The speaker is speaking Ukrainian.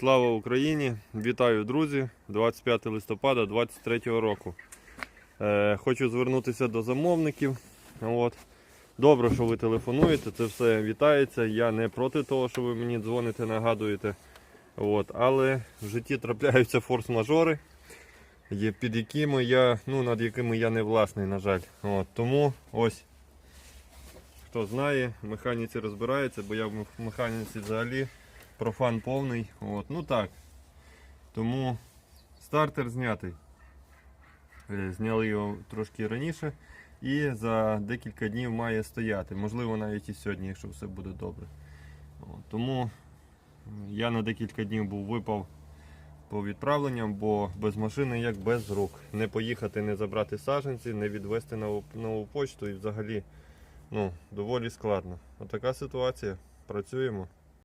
Слава Україні! Вітаю, друзі! 25 листопада 2023 року. Е, хочу звернутися до замовників. От. Добре, що ви телефонуєте, це все вітається. Я не проти того, що ви мені дзвоните, нагадуєте. От. Але в житті трапляються форс-мажори, під якими я, ну, над якими я не власний, на жаль. От. Тому ось. Хто знає, в механіці розбирається, бо я в механіці взагалі профан повний. От. Ну так. Тому стартер знятий. Е, Зняли його трошки раніше і за декілька днів має стояти. Можливо, навіть і сьогодні, якщо все буде добре. От. Тому я на декілька днів був випав по відправленням, бо без машини як без рук. Не поїхати, не забрати саженці, не відвезти на нову- почту і взагалі ну, доволі складно. Отака ситуація. Працюємо.